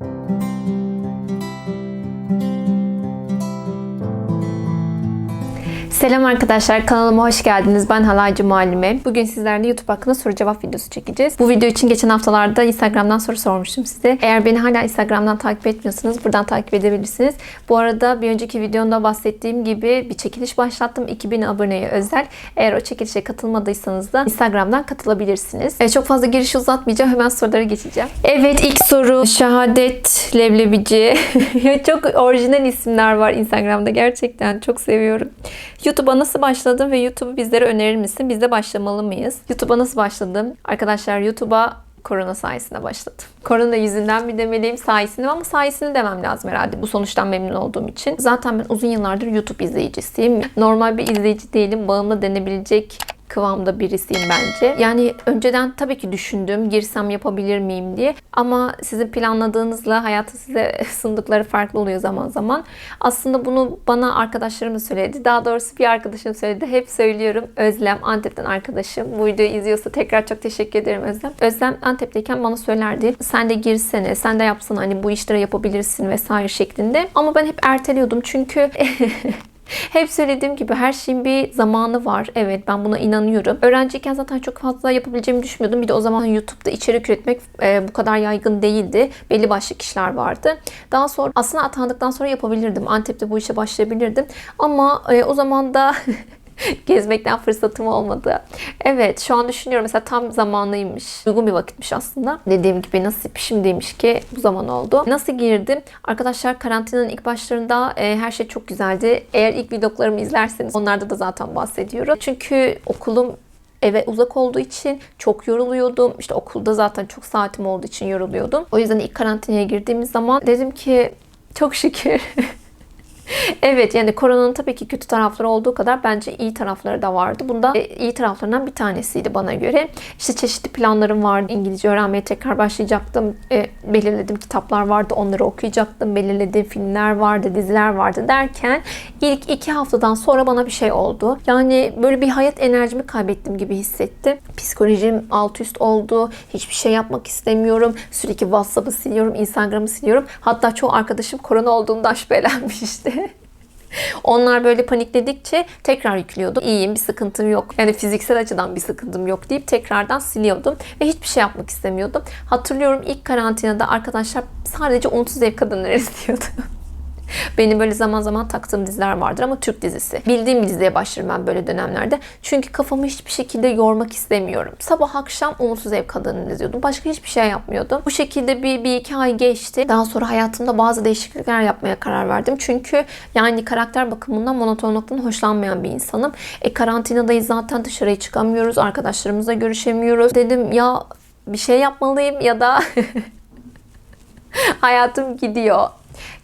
thank you Selam arkadaşlar kanalıma hoş geldiniz. Ben Halaycı Muallime. Bugün sizlerle YouTube hakkında soru cevap videosu çekeceğiz. Bu video için geçen haftalarda Instagram'dan soru sormuştum size. Eğer beni hala Instagram'dan takip etmiyorsanız buradan takip edebilirsiniz. Bu arada bir önceki videomda bahsettiğim gibi bir çekiliş başlattım. 2000 aboneye özel. Eğer o çekilişe katılmadıysanız da Instagram'dan katılabilirsiniz. E, çok fazla giriş uzatmayacağım. Hemen sorulara geçeceğim. Evet ilk soru Şehadet Leblebici. çok orijinal isimler var Instagram'da. Gerçekten çok seviyorum. YouTube'a nasıl başladın ve YouTube'u bizlere önerir misin? Biz de başlamalı mıyız? YouTube'a nasıl başladım? Arkadaşlar YouTube'a korona sayesinde başladım. Korona yüzünden mi demeliyim sayesinde ama sayesinde demem lazım herhalde bu sonuçtan memnun olduğum için. Zaten ben uzun yıllardır YouTube izleyicisiyim. Normal bir izleyici değilim. Bağımlı denebilecek kıvamda birisiyim bence. Yani önceden tabii ki düşündüm girsem yapabilir miyim diye. Ama sizin planladığınızla hayatı size sundıkları farklı oluyor zaman zaman. Aslında bunu bana arkadaşlarım söyledi. Daha doğrusu bir arkadaşım söyledi. Hep söylüyorum. Özlem Antep'ten arkadaşım. Bu videoyu izliyorsa tekrar çok teşekkür ederim Özlem. Özlem Antep'teyken bana söylerdi. Sen de girsene, sen de yapsana hani bu işleri yapabilirsin vesaire şeklinde. Ama ben hep erteliyordum çünkü Hep söylediğim gibi her şeyin bir zamanı var. Evet ben buna inanıyorum. Öğrenciyken zaten çok fazla yapabileceğimi düşünmüyordum. Bir de o zaman YouTube'da içerik üretmek e, bu kadar yaygın değildi. Belli başlı kişiler vardı. Daha sonra aslında atandıktan sonra yapabilirdim. Antep'te bu işe başlayabilirdim. Ama e, o zaman da gezmekten fırsatım olmadı. Evet şu an düşünüyorum mesela tam zamanlıymış. Uygun bir vakitmiş aslında. Dediğim gibi nasip şimdiymiş ki bu zaman oldu. Nasıl girdim? Arkadaşlar karantinanın ilk başlarında e, her şey çok güzeldi. Eğer ilk vloglarımı izlerseniz onlarda da zaten bahsediyorum. Çünkü okulum eve uzak olduğu için çok yoruluyordum. İşte okulda zaten çok saatim olduğu için yoruluyordum. O yüzden ilk karantinaya girdiğimiz zaman dedim ki çok şükür Evet yani koronanın tabii ki kötü tarafları olduğu kadar bence iyi tarafları da vardı. Bunda e, iyi taraflarından bir tanesiydi bana göre. İşte çeşitli planlarım vardı. İngilizce öğrenmeye tekrar başlayacaktım. E, belirlediğim kitaplar vardı. Onları okuyacaktım. Belirlediğim filmler vardı, diziler vardı derken ilk iki haftadan sonra bana bir şey oldu. Yani böyle bir hayat enerjimi kaybettim gibi hissettim. Psikolojim alt üst oldu. Hiçbir şey yapmak istemiyorum. Sürekli WhatsApp'ı siliyorum, Instagram'ı siliyorum. Hatta çoğu arkadaşım korona olduğundan şüphelenmişti. Onlar böyle panikledikçe tekrar yüklüyordum. İyiyim bir sıkıntım yok. Yani fiziksel açıdan bir sıkıntım yok deyip tekrardan siliyordum. Ve hiçbir şey yapmak istemiyordum. Hatırlıyorum ilk karantinada arkadaşlar sadece Umutsuz Ev Kadınları izliyordu. Benim böyle zaman zaman taktığım diziler vardır ama Türk dizisi. Bildiğim bir diziye başlarım ben böyle dönemlerde. Çünkü kafamı hiçbir şekilde yormak istemiyorum. Sabah akşam Umutsuz Ev Kadını izliyordum. Başka hiçbir şey yapmıyordum. Bu şekilde bir, bir iki ay geçti. Daha sonra hayatımda bazı değişiklikler yapmaya karar verdim. Çünkü yani karakter bakımından monotonluktan hoşlanmayan bir insanım. E karantinadayız zaten dışarıya çıkamıyoruz. Arkadaşlarımızla görüşemiyoruz. Dedim ya bir şey yapmalıyım ya da hayatım gidiyor.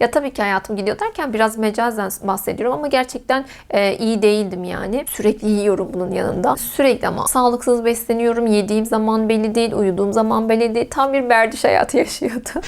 Ya tabii ki hayatım gidiyor derken biraz mecazen bahsediyorum ama gerçekten e, iyi değildim yani. Sürekli yiyorum bunun yanında. Sürekli ama sağlıksız besleniyorum. Yediğim zaman belli değil, uyuduğum zaman belli değil. Tam bir berdiş hayatı yaşıyordum.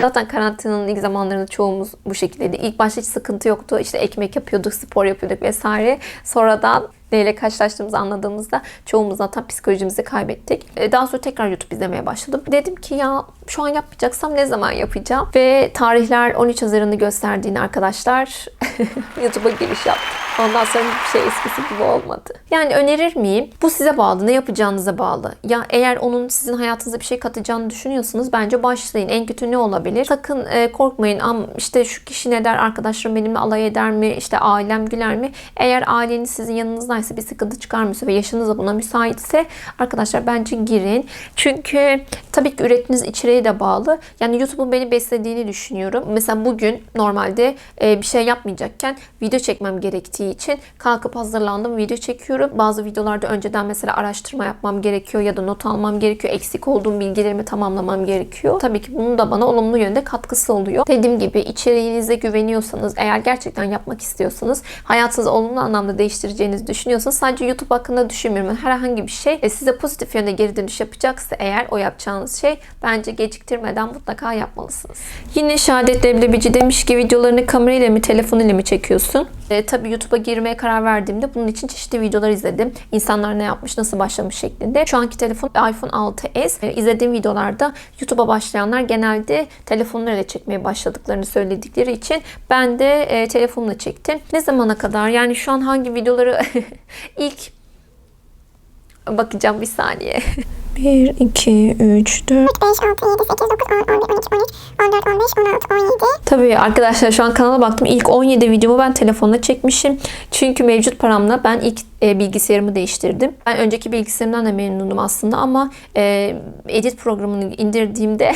Zaten karantinanın ilk zamanlarında çoğumuz bu şekildeydi. İlk başta hiç sıkıntı yoktu. İşte ekmek yapıyorduk, spor yapıyorduk vesaire. Sonradan neyle karşılaştığımızı anladığımızda çoğumuz zaten psikolojimizi kaybettik. E, daha sonra tekrar YouTube izlemeye başladım. Dedim ki ya şu an yapmayacaksam ne zaman yapacağım? Ve tarihler 13 Haziran'ı gösterdiğini arkadaşlar YouTube'a giriş yaptım. Ondan sonra hiçbir şey eskisi gibi olmadı. Yani önerir miyim? Bu size bağlı. Ne yapacağınıza bağlı. Ya eğer onun sizin hayatınıza bir şey katacağını düşünüyorsanız bence başlayın. En kötü ne olabilir? Sakın e, korkmayın. Am işte şu kişi ne der? Arkadaşlarım benimle alay eder mi? İşte ailem güler mi? Eğer aileniz sizin yanınızdaysa bir sıkıntı çıkarmıyorsa ve yaşınız da buna müsaitse arkadaşlar bence girin. Çünkü tabii ki ürettiğiniz içeriğe de bağlı. Yani YouTube'un beni beslediğini düşünüyorum. Mesela bugün normalde e, bir şey yapmayacakken video çekmem gerektiği için kalkıp hazırlandım video çekiyorum. Bazı videolarda önceden mesela araştırma yapmam gerekiyor ya da not almam gerekiyor. Eksik olduğum bilgilerimi tamamlamam gerekiyor. Tabii ki bunun da bana olumlu yönde katkısı oluyor. Dediğim gibi içeriğinize güveniyorsanız, eğer gerçekten yapmak istiyorsanız, hayatınızı olumlu anlamda değiştireceğinizi düşünüyorsanız düşünüyorsanız sadece YouTube hakkında düşünmüyorum. Herhangi bir şey e, size pozitif yönde geri dönüş yapacaksa eğer o yapacağınız şey bence geciktirmeden mutlaka yapmalısınız. Yine Şehadet Leblebici demiş ki videolarını kamerayla mi telefonuyla mı çekiyorsun? E, tabii YouTube'a girmeye karar verdiğimde bunun için çeşitli videolar izledim. İnsanlar ne yapmış, nasıl başlamış şeklinde. Şu anki telefon iPhone 6s. E, izlediğim videolarda YouTube'a başlayanlar genelde telefonlarıyla çekmeye başladıklarını söyledikleri için ben de e, telefonla çektim. Ne zamana kadar? Yani şu an hangi videoları ilk bakacağım bir saniye. 1, 2, 3, 4. 5, 6, 7, 8, 9, 10, 11, 12, 13, 14, 15, 16, 17. Tabii arkadaşlar şu an kanala baktım. İlk 17 videomu ben telefonla çekmişim. Çünkü mevcut paramla ben ilk e, bilgisayarımı değiştirdim. Ben önceki bilgisayarımdan da memnunum aslında ama e, edit programını indirdiğimde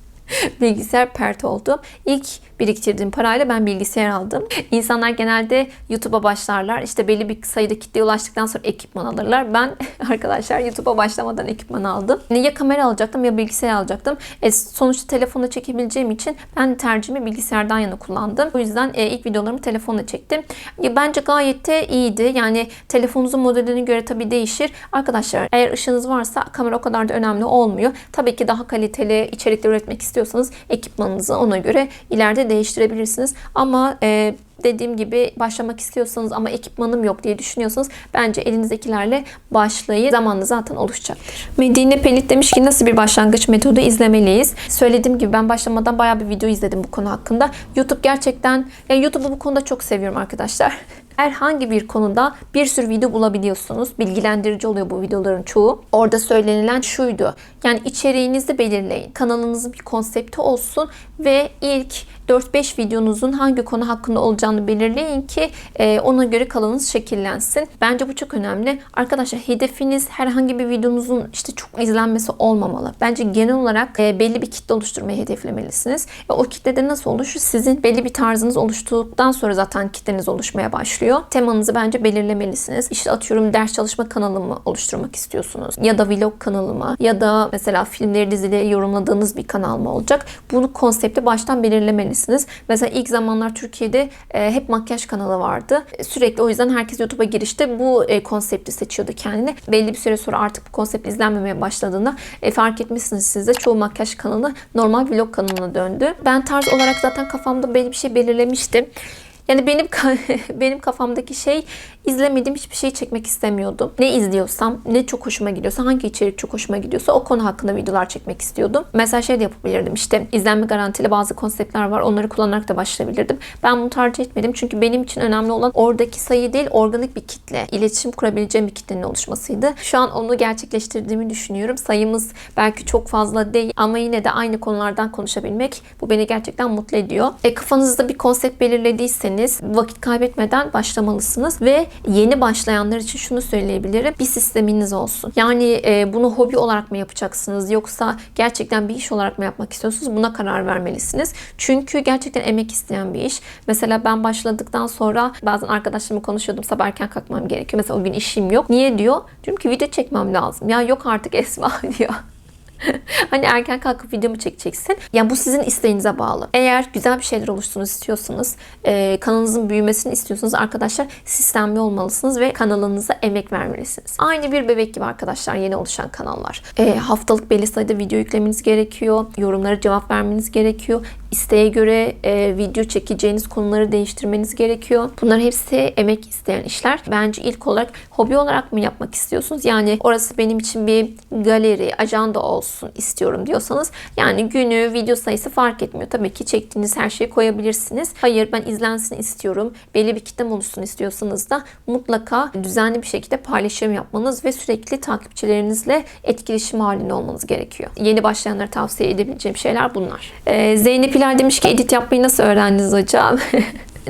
bilgisayar pert oldu. İlk biriktirdiğim parayla ben bilgisayar aldım. İnsanlar genelde YouTube'a başlarlar. İşte belli bir sayıda kitleye ulaştıktan sonra ekipman alırlar. Ben arkadaşlar YouTube'a başlamadan ekipman aldım. Yani ya kamera alacaktım ya bilgisayar alacaktım. E, sonuçta telefonla çekebileceğim için ben tercihimi bilgisayardan yana kullandım. O yüzden e, ilk videolarımı telefonla çektim. Ya, bence gayet de iyiydi. Yani telefonunuzun modeline göre tabii değişir. Arkadaşlar eğer ışığınız varsa kamera o kadar da önemli olmuyor. Tabii ki daha kaliteli içerikler üretmek istiyorsanız ekipmanınızı ona göre ileride değiştirebilirsiniz. Ama e, dediğim gibi başlamak istiyorsanız ama ekipmanım yok diye düşünüyorsanız bence elinizdekilerle başlayın. Zamanla zaten oluşacaktır. Medine Pelit demiş ki nasıl bir başlangıç metodu izlemeliyiz? Söylediğim gibi ben başlamadan bayağı bir video izledim bu konu hakkında. YouTube gerçekten, yani YouTube'u bu konuda çok seviyorum arkadaşlar. Herhangi bir konuda bir sürü video bulabiliyorsunuz. Bilgilendirici oluyor bu videoların çoğu. Orada söylenilen şuydu. Yani içeriğinizi belirleyin. Kanalınızın bir konsepti olsun ve ilk 4-5 videonuzun hangi konu hakkında olacağını belirleyin ki e, ona göre kanalınız şekillensin. Bence bu çok önemli. Arkadaşlar hedefiniz herhangi bir videonuzun işte çok izlenmesi olmamalı. Bence genel olarak e, belli bir kitle oluşturmayı hedeflemelisiniz. Ve o kitlede nasıl oluşur? Sizin belli bir tarzınız oluştuktan sonra zaten kitleniz oluşmaya başlıyor. Temanızı bence belirlemelisiniz. İşte atıyorum ders çalışma kanalımı oluşturmak istiyorsunuz. Ya da vlog kanalımı ya da mesela filmleri dizileri yorumladığınız bir kanal mı olacak? Bunu konsepti baştan belirlemelisiniz. Mesela ilk zamanlar Türkiye'de e, hep makyaj kanalı vardı. E, Sürekli o yüzden herkes YouTube'a girişte bu e, konsepti seçiyordu kendine. Belli bir süre sonra artık bu konsept izlenmemeye başladığında e, fark etmişsiniz siz de çoğu makyaj kanalı normal vlog kanalına döndü. Ben tarz olarak zaten kafamda belli bir şey belirlemiştim. Yani benim benim kafamdaki şey izlemediğim hiçbir şey çekmek istemiyordum. Ne izliyorsam, ne çok hoşuma gidiyorsa, hangi içerik çok hoşuma gidiyorsa o konu hakkında videolar çekmek istiyordum. Mesela şey de yapabilirdim işte izlenme garantili bazı konseptler var. Onları kullanarak da başlayabilirdim. Ben bunu tercih etmedim. Çünkü benim için önemli olan oradaki sayı değil, organik bir kitle. iletişim kurabileceğim bir kitlenin oluşmasıydı. Şu an onu gerçekleştirdiğimi düşünüyorum. Sayımız belki çok fazla değil ama yine de aynı konulardan konuşabilmek bu beni gerçekten mutlu ediyor. E, kafanızda bir konsept belirlediyseniz vakit kaybetmeden başlamalısınız ve yeni başlayanlar için şunu söyleyebilirim. Bir sisteminiz olsun. Yani e, bunu hobi olarak mı yapacaksınız yoksa gerçekten bir iş olarak mı yapmak istiyorsunuz? Buna karar vermelisiniz. Çünkü gerçekten emek isteyen bir iş. Mesela ben başladıktan sonra bazen arkadaşlarımla konuşuyordum. Sabah erken kalkmam gerekiyor. Mesela o gün işim yok. Niye diyor? Diyorum ki video çekmem lazım. Ya yok artık Esma diyor. hani erken kalkıp videomu çekeceksin. Yani bu sizin isteğinize bağlı. Eğer güzel bir şeyler oluşsun istiyorsanız, e, kanalınızın büyümesini istiyorsanız arkadaşlar sistemli olmalısınız ve kanalınıza emek vermelisiniz. Aynı bir bebek gibi arkadaşlar yeni oluşan kanallar. E, haftalık belli sayıda video yüklemeniz gerekiyor. Yorumlara cevap vermeniz gerekiyor. İsteğe göre e, video çekeceğiniz konuları değiştirmeniz gerekiyor. Bunlar hepsi emek isteyen işler. Bence ilk olarak hobi olarak mı yapmak istiyorsunuz? Yani orası benim için bir galeri, ajanda olsun istiyorum diyorsanız yani günü, video sayısı fark etmiyor. Tabii ki çektiğiniz her şeyi koyabilirsiniz. Hayır ben izlensin istiyorum. Belli bir kitlem oluşsun istiyorsanız da mutlaka düzenli bir şekilde paylaşım yapmanız ve sürekli takipçilerinizle etkileşim halinde olmanız gerekiyor. Yeni başlayanlara tavsiye edebileceğim şeyler bunlar. Ee, Zeynep İlal demiş ki edit yapmayı nasıl öğrendiniz hocam?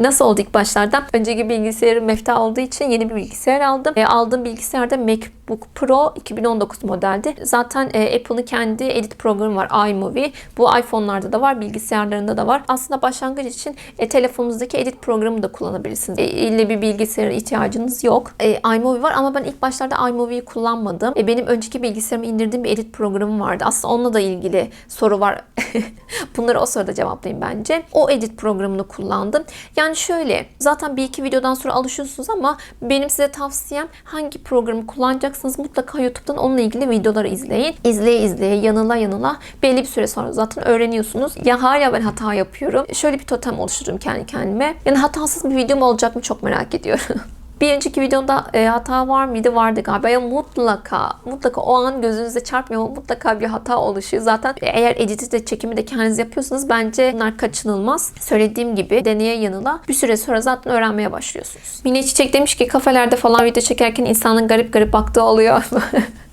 Nasıl oldu ilk başlarda? Önceki bilgisayarım mefta olduğu için yeni bir bilgisayar aldım. E, aldığım bilgisayarda Mac MacBook Pro 2019 modeldi. Zaten e, Apple'ın kendi edit programı var iMovie. Bu iPhone'larda da var, bilgisayarlarında da var. Aslında başlangıç için e, telefonunuzdaki edit programı da kullanabilirsiniz. E, ille bir bilgisayara ihtiyacınız yok. E, iMovie var ama ben ilk başlarda iMovie'yi kullanmadım. E, benim önceki bilgisayarıma indirdiğim bir edit programı vardı. Aslında onunla da ilgili soru var. Bunları o sırada cevaplayayım bence. O edit programını kullandım. Yani şöyle zaten bir iki videodan sonra alışıyorsunuz ama benim size tavsiyem hangi programı kullanacaksınız mutlaka YouTube'dan onunla ilgili videoları izleyin. İzleye izleye yanıla yanıla belli bir süre sonra zaten öğreniyorsunuz. Ya hala ben hata yapıyorum. Şöyle bir totem oluştururum kendi kendime. Yani hatasız bir videom olacak mı çok merak ediyorum. Bir önceki videoda e, hata var mıydı? Vardı galiba. Ya mutlaka, mutlaka o an gözünüze çarpmıyor ama mutlaka bir hata oluşuyor. Zaten eğer editi de çekimi de kendiniz yapıyorsanız bence bunlar kaçınılmaz. Söylediğim gibi deneye yanıla bir süre sonra zaten öğrenmeye başlıyorsunuz. Mine Çiçek demiş ki kafelerde falan video çekerken insanın garip garip baktığı oluyor.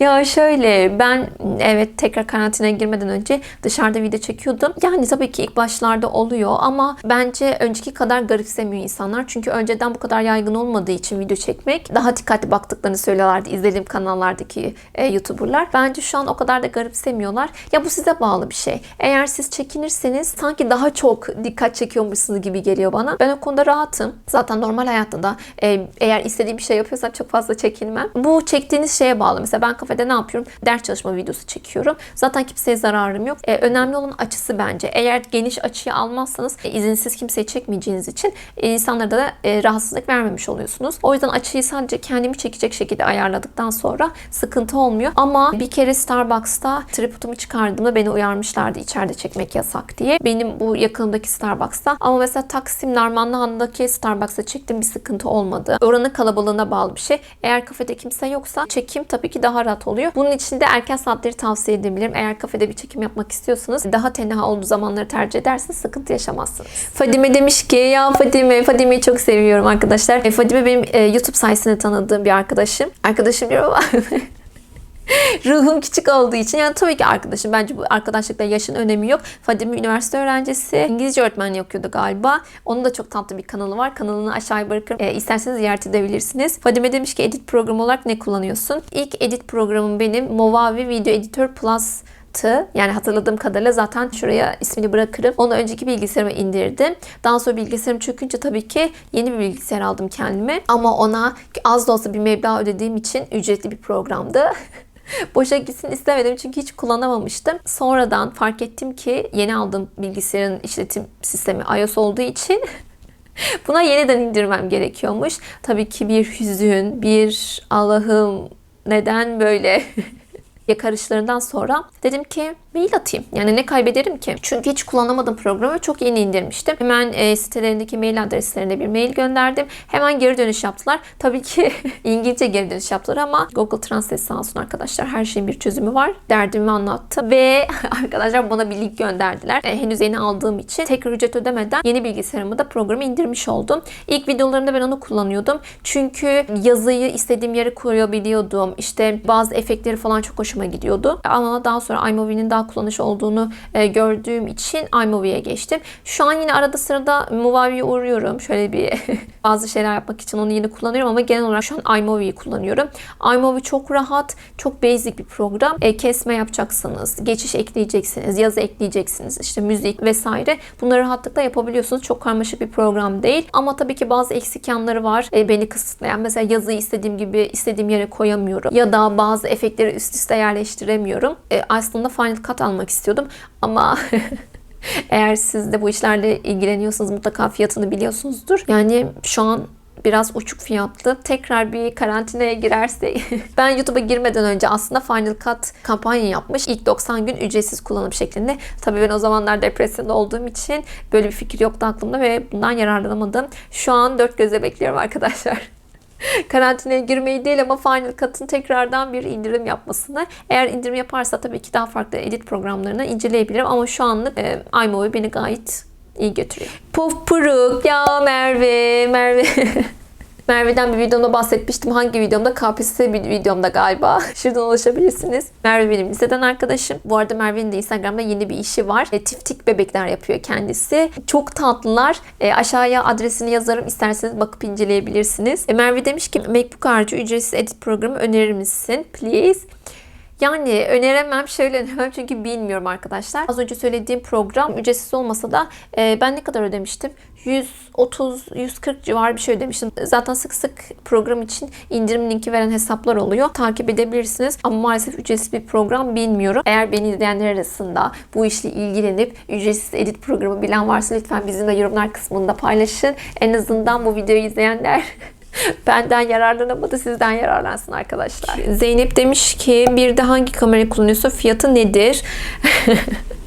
Ya şöyle ben evet tekrar karantinaya girmeden önce dışarıda video çekiyordum. Yani tabii ki ilk başlarda oluyor ama bence önceki kadar garipsemiyor insanlar. Çünkü önceden bu kadar yaygın olmadığı için video çekmek daha dikkatli baktıklarını söylüyorlardı izlediğim kanallardaki e, YouTuber'lar. Bence şu an o kadar da garipsemiyorlar. Ya bu size bağlı bir şey. Eğer siz çekinirseniz sanki daha çok dikkat çekiyormuşsunuz gibi geliyor bana. Ben o konuda rahatım. Zaten normal hayatta da e, eğer istediğim bir şey yapıyorsam çok fazla çekinmem. Bu çektiğiniz şeye bağlı. Mesela ben kafede ne yapıyorum? Ders çalışma videosu çekiyorum. Zaten kimseye zararım yok. E, önemli olan açısı bence. Eğer geniş açıyı almazsanız e, izinsiz kimseyi çekmeyeceğiniz için e, insanlara da e, rahatsızlık vermemiş oluyorsunuz. O yüzden açıyı sadece kendimi çekecek şekilde ayarladıktan sonra sıkıntı olmuyor. Ama bir kere Starbucks'ta tripodumu çıkardığımda beni uyarmışlardı içeride çekmek yasak diye. Benim bu yakınımdaki Starbucks'ta. Ama mesela Taksim Narmanlıhan'daki Starbucks'ta çektiğim bir sıkıntı olmadı. Oranın kalabalığına bağlı bir şey. Eğer kafede kimse yoksa çekim tabii ki daha rahat oluyor. Bunun için de erken saatleri tavsiye edebilirim. Eğer kafede bir çekim yapmak istiyorsanız daha tenha olduğu zamanları tercih ederseniz sıkıntı yaşamazsınız. Fadime demiş ki ya Fadime, Fadime'yi çok seviyorum arkadaşlar. E, Fadime benim e, YouTube sayesinde tanıdığım bir arkadaşım. Arkadaşım diyorum ama Ruhum küçük olduğu için yani tabii ki arkadaşım. Bence bu arkadaşlıkta yaşın önemi yok. Fadime üniversite öğrencisi. İngilizce öğretmenliği okuyordu galiba. Onun da çok tatlı bir kanalı var. Kanalını aşağıya bırakırım. E, isterseniz ziyaret edebilirsiniz. Fadime demiş ki edit programı olarak ne kullanıyorsun? İlk edit programım benim Movavi Video Editor Plus yani hatırladığım kadarıyla zaten şuraya ismini bırakırım. Onu önceki bilgisayarıma indirdim. Daha sonra bilgisayarım çökünce tabii ki yeni bir bilgisayar aldım kendime. Ama ona az da olsa bir meblağ ödediğim için ücretli bir programdı. Boşa gitsin istemedim çünkü hiç kullanamamıştım. Sonradan fark ettim ki yeni aldığım bilgisayarın işletim sistemi iOS olduğu için buna yeniden indirmem gerekiyormuş. Tabii ki bir hüzün, bir Allah'ım neden böyle yakarışlarından sonra dedim ki mail atayım. Yani ne kaybederim ki? Çünkü hiç kullanamadım programı. Çok yeni indirmiştim. Hemen e, sitelerindeki mail adreslerine bir mail gönderdim. Hemen geri dönüş yaptılar. Tabii ki İngilizce geri dönüş yaptılar ama Google Translate sağ olsun arkadaşlar. Her şeyin bir çözümü var. Derdimi anlattım. Ve arkadaşlar bana bir link gönderdiler. E, henüz yeni aldığım için tekrar ücret ödemeden yeni bilgisayarımı da programı indirmiş oldum. İlk videolarımda ben onu kullanıyordum. Çünkü yazıyı istediğim yere koyabiliyordum. İşte bazı efektleri falan çok hoşuma gidiyordu. Ama daha sonra iMovie'nin daha kullanış olduğunu e, gördüğüm için iMovie'ye geçtim. Şu an yine arada sırada Movavi'ye uğruyorum. Şöyle bir bazı şeyler yapmak için onu yine kullanıyorum ama genel olarak şu an iMovie'yi kullanıyorum. iMovie çok rahat, çok basic bir program. E, kesme yapacaksınız, geçiş ekleyeceksiniz, yazı ekleyeceksiniz, işte müzik vesaire. Bunları rahatlıkla yapabiliyorsunuz. Çok karmaşık bir program değil. Ama tabii ki bazı eksik yanları var. E, beni kısıtlayan. Mesela yazıyı istediğim gibi istediğim yere koyamıyorum. Ya da bazı efektleri üst üste yerleştiremiyorum. E, aslında Final Cut almak istiyordum ama eğer siz de bu işlerle ilgileniyorsanız mutlaka fiyatını biliyorsunuzdur. Yani şu an biraz uçuk fiyatlı. Tekrar bir karantinaya girerse ben YouTube'a girmeden önce aslında Final Cut kampanya yapmış. İlk 90 gün ücretsiz kullanım şeklinde. Tabii ben o zamanlar depresyonda olduğum için böyle bir fikir yoktu aklımda ve bundan yararlanamadım. Şu an dört gözle bekliyorum arkadaşlar karantinaya girmeyi değil ama Final Cut'ın tekrardan bir indirim yapmasını. Eğer indirim yaparsa tabii ki daha farklı edit programlarını inceleyebilirim ama şu anlık e, iMovie beni gayet iyi götürüyor. Puf puruk ya Merve, Merve. Merve'den bir videomda bahsetmiştim. Hangi videomda? KPSS bir videomda galiba. Şuradan ulaşabilirsiniz. Merve benim liseden arkadaşım. Bu arada Merve'nin de Instagram'da yeni bir işi var. E, tiftik bebekler yapıyor kendisi. Çok tatlılar. E, aşağıya adresini yazarım. İsterseniz bakıp inceleyebilirsiniz. E, Merve demiş ki MacBook harici ücretsiz edit programı önerir misin? Please. Yani öneremem, şöyle öneremem çünkü bilmiyorum arkadaşlar. Az önce söylediğim program ücretsiz olmasa da e, ben ne kadar ödemiştim? 130-140 civarı bir şey ödemiştim. Zaten sık sık program için indirim linki veren hesaplar oluyor. Takip edebilirsiniz. Ama maalesef ücretsiz bir program bilmiyorum. Eğer beni izleyenler arasında bu işle ilgilenip ücretsiz edit programı bilen varsa lütfen bizimle yorumlar kısmında paylaşın. En azından bu videoyu izleyenler Benden yararlanamadı sizden yararlansın arkadaşlar. Zeynep demiş ki bir de hangi kamerayı kullanıyorsa fiyatı nedir?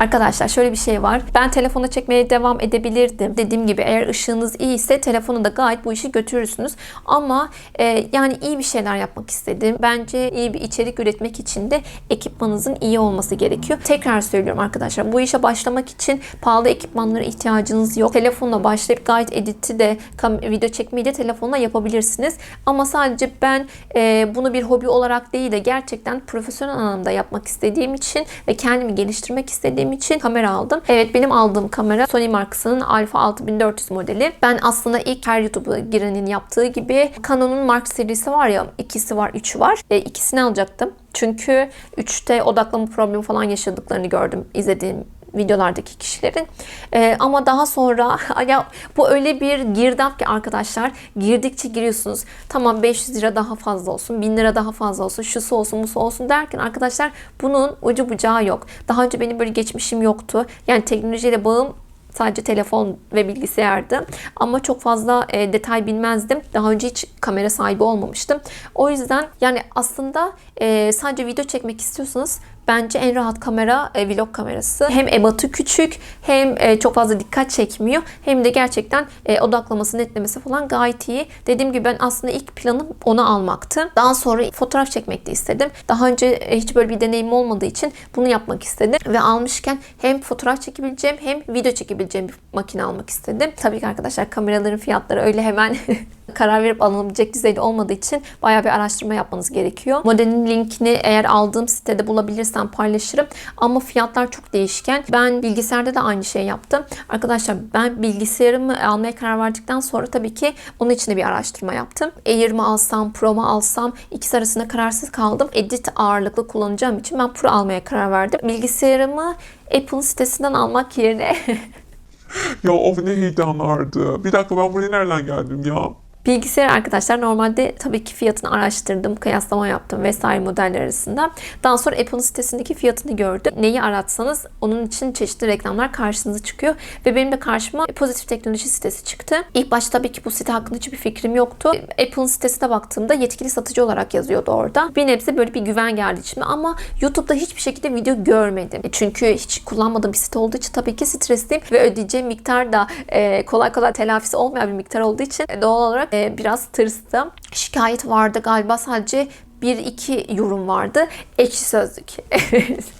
Arkadaşlar şöyle bir şey var. Ben telefona çekmeye devam edebilirdim. Dediğim gibi eğer ışığınız iyi ise telefonu da gayet bu işi götürürsünüz. Ama e, yani iyi bir şeyler yapmak istedim. Bence iyi bir içerik üretmek için de ekipmanınızın iyi olması gerekiyor. Tekrar söylüyorum arkadaşlar. Bu işe başlamak için pahalı ekipmanlara ihtiyacınız yok. Telefonla başlayıp gayet editi de video çekmeyi de telefonla yapabilirsiniz. Ama sadece ben e, bunu bir hobi olarak değil de gerçekten profesyonel anlamda yapmak istediğim için ve kendimi geliştirmek istediğim için kamera aldım. Evet benim aldığım kamera Sony markasının Alpha 6400 modeli. Ben aslında ilk her YouTube'a girenin yaptığı gibi Canon'un Mark serisi var ya ikisi var, üçü var. E, ikisini alacaktım. Çünkü 3'te odaklama problemi falan yaşadıklarını gördüm izlediğim videolardaki kişilerin. Ee, ama daha sonra ya bu öyle bir girdap ki arkadaşlar girdikçe giriyorsunuz. Tamam 500 lira daha fazla olsun, 1000 lira daha fazla olsun, şusu olsun, busu olsun derken arkadaşlar bunun ucu bucağı yok. Daha önce benim böyle geçmişim yoktu. Yani teknolojiyle bağım Sadece telefon ve bilgisayardı. Ama çok fazla e, detay bilmezdim. Daha önce hiç kamera sahibi olmamıştım. O yüzden yani aslında e, sadece video çekmek istiyorsanız bence en rahat kamera e, vlog kamerası. Hem ebatı küçük hem e, çok fazla dikkat çekmiyor. Hem de gerçekten e, odaklaması, netlemesi falan gayet iyi. Dediğim gibi ben aslında ilk planım onu almaktı. Daha sonra fotoğraf çekmek de istedim. Daha önce e, hiç böyle bir deneyim olmadığı için bunu yapmak istedim. Ve almışken hem fotoğraf çekebileceğim hem video çekebileceğim bir makine almak istedim. Tabii ki arkadaşlar kameraların fiyatları öyle hemen karar verip alınabilecek düzeyde olmadığı için bayağı bir araştırma yapmanız gerekiyor. Modelin linkini eğer aldığım sitede bulabilirsem paylaşırım. Ama fiyatlar çok değişken. Ben bilgisayarda da aynı şey yaptım. Arkadaşlar ben bilgisayarımı almaya karar verdikten sonra tabii ki onun için de bir araştırma yaptım. Air mi alsam, Pro mu alsam ikisi arasında kararsız kaldım. Edit ağırlıklı kullanacağım için ben Pro almaya karar verdim. Bilgisayarımı Apple'ın sitesinden almak yerine Ya of ne heyecanlardı. Bir dakika ben buraya nereden geldim ya? Bilgisayar arkadaşlar normalde tabii ki fiyatını araştırdım, kıyaslama yaptım vesaire modeller arasında. Daha sonra Apple'ın sitesindeki fiyatını gördüm. Neyi aratsanız onun için çeşitli reklamlar karşınıza çıkıyor. Ve benim de karşıma pozitif teknoloji sitesi çıktı. İlk başta tabii ki bu site hakkında hiçbir fikrim yoktu. Apple'ın sitesine baktığımda yetkili satıcı olarak yazıyordu orada. Bir nebze böyle bir güven geldi içime ama YouTube'da hiçbir şekilde video görmedim. Çünkü hiç kullanmadığım bir site olduğu için tabii ki stresliyim ve ödeyeceğim miktar da e, kolay kolay telafisi olmayan bir miktar olduğu için e, doğal olarak e, biraz tırstım. Şikayet vardı galiba sadece bir iki yorum vardı. Ekşi sözlük.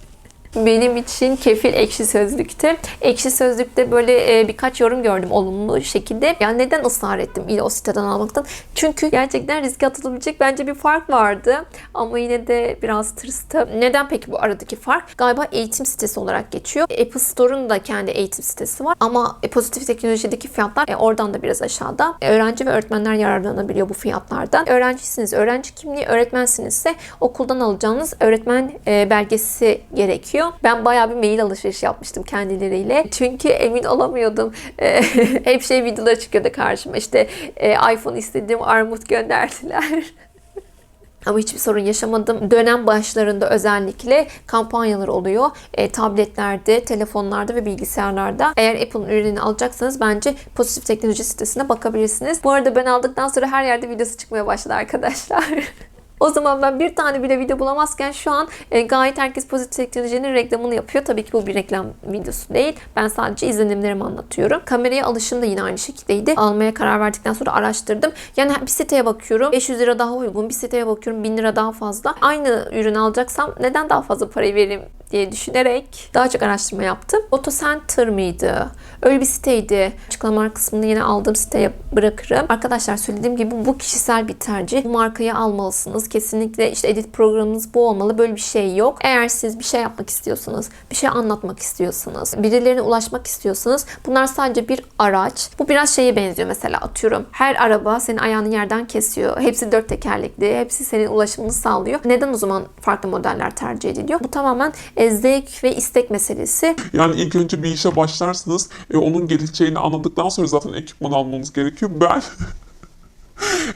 Benim için kefil ekşi sözlükte. Ekşi sözlükte böyle e, birkaç yorum gördüm olumlu şekilde. Yani neden ısrar ettim o siteden almaktan? Çünkü gerçekten riske atılabilecek bence bir fark vardı. Ama yine de biraz tırstım. Neden peki bu aradaki fark? Galiba eğitim sitesi olarak geçiyor. Apple Store'un da kendi eğitim sitesi var. Ama e, pozitif teknolojideki fiyatlar e, oradan da biraz aşağıda. Öğrenci ve öğretmenler yararlanabiliyor bu fiyatlardan. Öğrencisiniz, öğrenci kimliği, öğretmensinizse okuldan alacağınız öğretmen belgesi gerekiyor. Ben bayağı bir mail alışveriş yapmıştım kendileriyle. Çünkü emin olamıyordum. E, hep şey videoları çıkıyordu karşıma. İşte e, iPhone istediğim armut gönderdiler. Ama hiçbir sorun yaşamadım. Dönem başlarında özellikle kampanyalar oluyor. E, tabletlerde, telefonlarda ve bilgisayarlarda. Eğer Apple'ın ürününü alacaksanız bence pozitif teknoloji sitesine bakabilirsiniz. Bu arada ben aldıktan sonra her yerde videosu çıkmaya başladı arkadaşlar. O zaman ben bir tane bile video bulamazken şu an e, gayet herkes pozitif teknolojinin reklamını yapıyor. Tabii ki bu bir reklam videosu değil. Ben sadece izlenimlerimi anlatıyorum. Kameraya alışım da yine aynı şekildeydi. Almaya karar verdikten sonra araştırdım. Yani bir siteye bakıyorum 500 lira daha uygun. Bir siteye bakıyorum 1000 lira daha fazla. Aynı ürün alacaksam neden daha fazla parayı vereyim diye düşünerek daha çok araştırma yaptım. Otocenter mıydı? Öyle bir siteydi. Açıklama kısmını yine aldığım siteye bırakırım. Arkadaşlar söylediğim gibi bu kişisel bir tercih. Bu markayı almalısınız. Kesinlikle işte edit programınız bu olmalı. Böyle bir şey yok. Eğer siz bir şey yapmak istiyorsanız, bir şey anlatmak istiyorsanız, birilerine ulaşmak istiyorsanız bunlar sadece bir araç. Bu biraz şeye benziyor mesela atıyorum. Her araba senin ayağını yerden kesiyor. Hepsi dört tekerlekli. Hepsi senin ulaşımını sağlıyor. Neden o zaman farklı modeller tercih ediliyor? Bu tamamen e, zevk ve istek meselesi. Yani ilk önce bir işe başlarsınız. E, onun geleceğini anladıktan sonra zaten ekipman almanız gerekiyor. Ben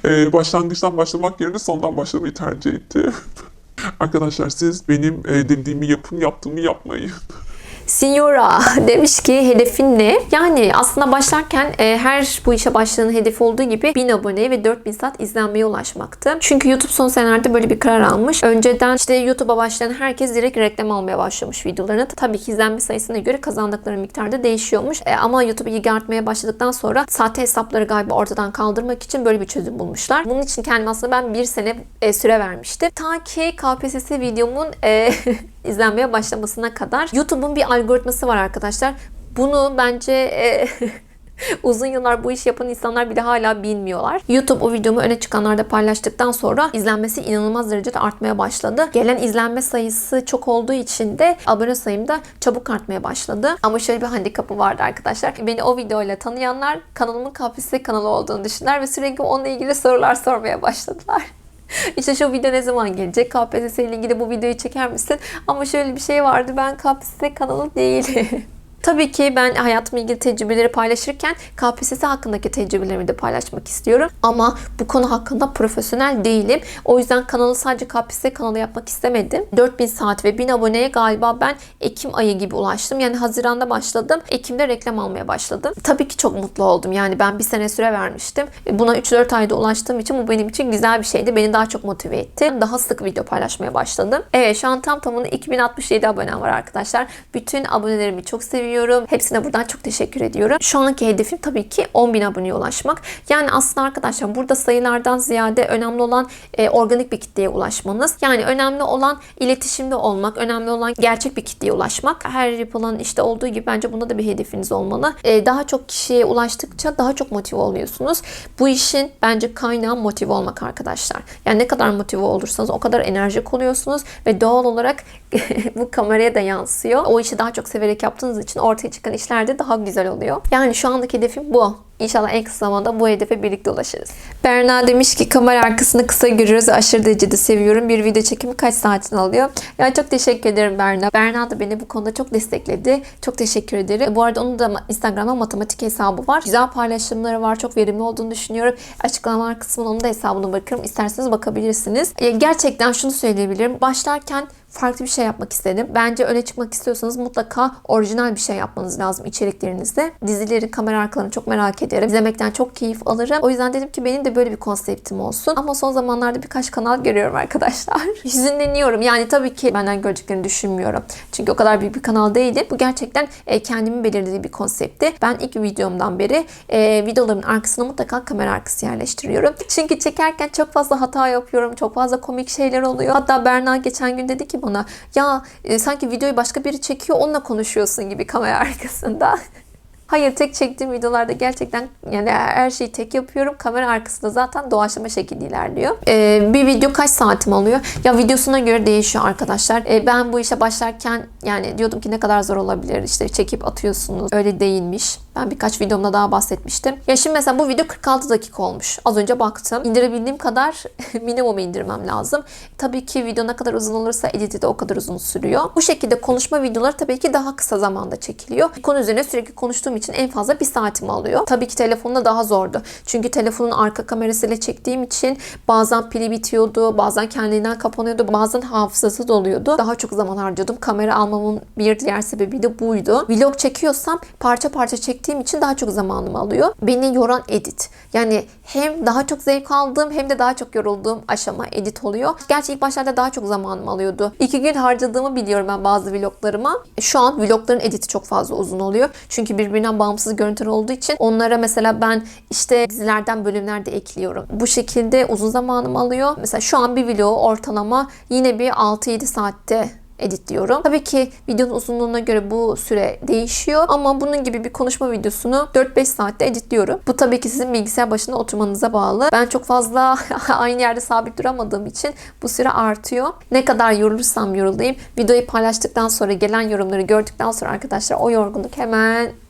e, başlangıçtan başlamak yerine sondan başlamayı tercih ettim. Arkadaşlar siz benim e, dediğimi yapın, yaptığımı yapmayın. Signora demiş ki hedefin ne? Yani aslında başlarken e, her bu işe başlayanın hedefi olduğu gibi 1000 aboneye ve 4000 saat izlenmeye ulaşmaktı. Çünkü YouTube son senelerde böyle bir karar almış. Önceden işte YouTube'a başlayan herkes direkt reklam almaya başlamış videolarını. Tabii ki izlenme sayısına göre kazandıkları miktarda değişiyormuş. E, ama YouTube ilgi başladıktan sonra sahte hesapları galiba ortadan kaldırmak için böyle bir çözüm bulmuşlar. Bunun için kendim aslında ben bir sene e, süre vermiştim. Ta ki KPSS videomun e, izlenmeye başlamasına kadar YouTube'un bir algoritması var arkadaşlar. Bunu bence e, uzun yıllar bu iş yapan insanlar bile hala bilmiyorlar. YouTube o videomu öne çıkanlarda paylaştıktan sonra izlenmesi inanılmaz derecede artmaya başladı. Gelen izlenme sayısı çok olduğu için de abone sayım da çabuk artmaya başladı. Ama şöyle bir handikapı vardı arkadaşlar. Beni o videoyla tanıyanlar kanalımın KPSS kanalı olduğunu düşünler ve sürekli onunla ilgili sorular sormaya başladılar. İşte şu video ne zaman gelecek? KPSS ile ilgili bu videoyu çeker misin? Ama şöyle bir şey vardı. Ben KPSS kanalı değilim. Tabii ki ben hayatımla ilgili tecrübeleri paylaşırken KPSS hakkındaki tecrübelerimi de paylaşmak istiyorum. Ama bu konu hakkında profesyonel değilim. O yüzden kanalı sadece KPSS kanalı yapmak istemedim. 4000 saat ve 1000 aboneye galiba ben Ekim ayı gibi ulaştım. Yani Haziran'da başladım. Ekim'de reklam almaya başladım. Tabii ki çok mutlu oldum. Yani ben bir sene süre vermiştim. Buna 3-4 ayda ulaştığım için bu benim için güzel bir şeydi. Beni daha çok motive etti. Daha sık video paylaşmaya başladım. Evet şu an tam tamına 2067 abonem var arkadaşlar. Bütün abonelerimi çok seviyorum. Hepsine buradan çok teşekkür ediyorum. Şu anki hedefim tabii ki 10.000 aboneye ulaşmak. Yani aslında arkadaşlar burada sayılardan ziyade önemli olan e, organik bir kitleye ulaşmanız. Yani önemli olan iletişimde olmak, önemli olan gerçek bir kitleye ulaşmak. Her yapılan işte olduğu gibi bence bunda da bir hedefiniz olmalı. E, daha çok kişiye ulaştıkça daha çok motive oluyorsunuz. Bu işin bence kaynağı motive olmak arkadaşlar. Yani ne kadar motive olursanız o kadar enerjik oluyorsunuz ve doğal olarak bu kameraya da yansıyor. O işi daha çok severek yaptığınız için ortaya çıkan işler de daha güzel oluyor. Yani şu andaki hedefim bu. İnşallah en kısa zamanda bu hedefe birlikte ulaşırız. Berna demiş ki kamera arkasını kısa görüyoruz. Aşırı derecede seviyorum. Bir video çekimi kaç saatini alıyor? Ya çok teşekkür ederim Berna. Berna da beni bu konuda çok destekledi. Çok teşekkür ederim. Bu arada onun da Instagram'da matematik hesabı var. Güzel paylaşımları var. Çok verimli olduğunu düşünüyorum. Açıklamalar kısmına onun da hesabını bırakırım. İsterseniz bakabilirsiniz. E, Gerçekten şunu söyleyebilirim. Başlarken farklı bir şey yapmak istedim. Bence öne çıkmak istiyorsanız mutlaka orijinal bir şey yapmanız lazım içeriklerinizde. Dizilerin kamera arkalarını çok merak ederim. İzlemekten çok keyif alırım. O yüzden dedim ki benim de böyle bir konseptim olsun. Ama son zamanlarda birkaç kanal görüyorum arkadaşlar. Hüzünleniyorum. Yani tabii ki benden göreceklerini düşünmüyorum. Çünkü o kadar büyük bir kanal değilim. Bu gerçekten e, kendimin belirlediği bir konsepti. Ben ilk videomdan beri e, videolarımın arkasına mutlaka kamera arkası yerleştiriyorum. Çünkü çekerken çok fazla hata yapıyorum. Çok fazla komik şeyler oluyor. Hatta Berna geçen gün dedi ki bana ya e, sanki videoyu başka biri çekiyor onunla konuşuyorsun gibi kamera arkasında. Hayır tek çektiğim videolarda gerçekten yani her şeyi tek yapıyorum. Kamera arkasında zaten doğaçlama şekilde ilerliyor. Ee, bir video kaç saatim alıyor? Ya videosuna göre değişiyor arkadaşlar. Ee, ben bu işe başlarken yani diyordum ki ne kadar zor olabilir işte çekip atıyorsunuz. Öyle değilmiş. Ben birkaç videomda daha bahsetmiştim. Ya şimdi mesela bu video 46 dakika olmuş. Az önce baktım. İndirebildiğim kadar minimum indirmem lazım. Tabii ki video ne kadar uzun olursa editi de o kadar uzun sürüyor. Bu şekilde konuşma videoları tabii ki daha kısa zamanda çekiliyor. Konu üzerine sürekli konuştuğum için en fazla bir saatimi alıyor. Tabii ki telefonda daha zordu. Çünkü telefonun arka kamerasıyla çektiğim için bazen pili bitiyordu, bazen kendinden kapanıyordu, bazen hafızası doluyordu. Daha çok zaman harcadım. Kamera almamın bir diğer sebebi de buydu. Vlog çekiyorsam parça parça çektiğim için daha çok zamanımı alıyor. Beni yoran edit. Yani hem daha çok zevk aldığım hem de daha çok yorulduğum aşama edit oluyor. Gerçi ilk başlarda daha çok zamanımı alıyordu. İki gün harcadığımı biliyorum ben bazı vloglarıma. Şu an vlogların editi çok fazla uzun oluyor. Çünkü birbirinden bağımsız görüntüler olduğu için onlara mesela ben işte dizilerden bölümler de ekliyorum. Bu şekilde uzun zamanımı alıyor. Mesela şu an bir vlogu ortalama yine bir 6-7 saatte editliyorum. Tabii ki videonun uzunluğuna göre bu süre değişiyor ama bunun gibi bir konuşma videosunu 4-5 saatte editliyorum. Bu tabii ki sizin bilgisayar başında oturmanıza bağlı. Ben çok fazla aynı yerde sabit duramadığım için bu süre artıyor. Ne kadar yorulursam yorulayım videoyu paylaştıktan sonra gelen yorumları gördükten sonra arkadaşlar o yorgunluk hemen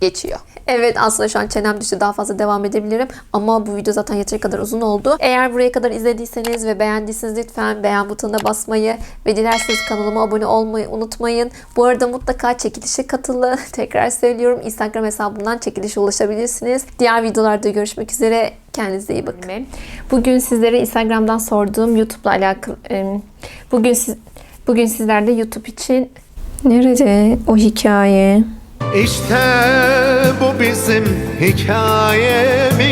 geçiyor. Evet aslında şu an çenem düştü daha fazla devam edebilirim ama bu video zaten yeteri kadar uzun oldu. Eğer buraya kadar izlediyseniz ve beğendiyseniz lütfen beğen butonuna basmayı ve dilerseniz kanalıma abone olmayı unutmayın. Bu arada mutlaka çekilişe katılın. Tekrar söylüyorum Instagram hesabımdan çekilişe ulaşabilirsiniz. Diğer videolarda görüşmek üzere. Kendinize iyi bakın. Bugün sizlere Instagram'dan sorduğum YouTube'la alakalı bugün siz bugün sizlerle YouTube için nerede o hikaye? İşte bu bizim hikayemiz.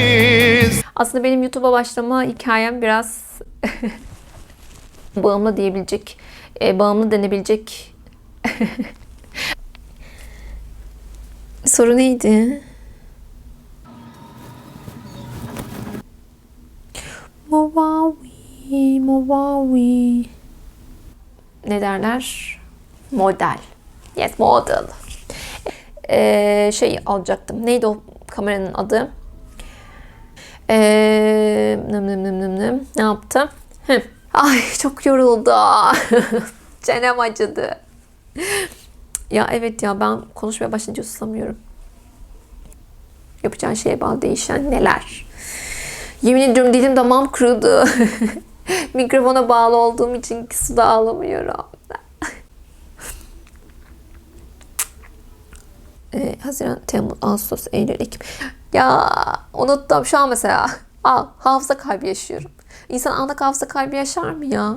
Aslında benim YouTube'a başlama hikayem biraz bağımlı diyebilecek, e, bağımlı denebilecek. Soru neydi? Movavi, Movavi. Ne derler? Model. Yes, model. Ee, şey alacaktım. Neydi o kameranın adı? Ee, nım nım nım nım nım. Ne yaptım? Hı. Ay çok yoruldu. Çenem acıdı. Ya evet ya ben konuşmaya başlayınca susamıyorum. Yapacağın şeye bağlı değişen neler. Yemin ediyorum dilim damağım kurudu. Mikrofona bağlı olduğum için su da ağlamıyorum. Ee, Haziran, Temmuz, Ağustos, Eylül, Ekim. Ya unuttum şu an mesela. Al, hafıza kaybı yaşıyorum. İnsan anlık hafıza kaybı yaşar mı ya?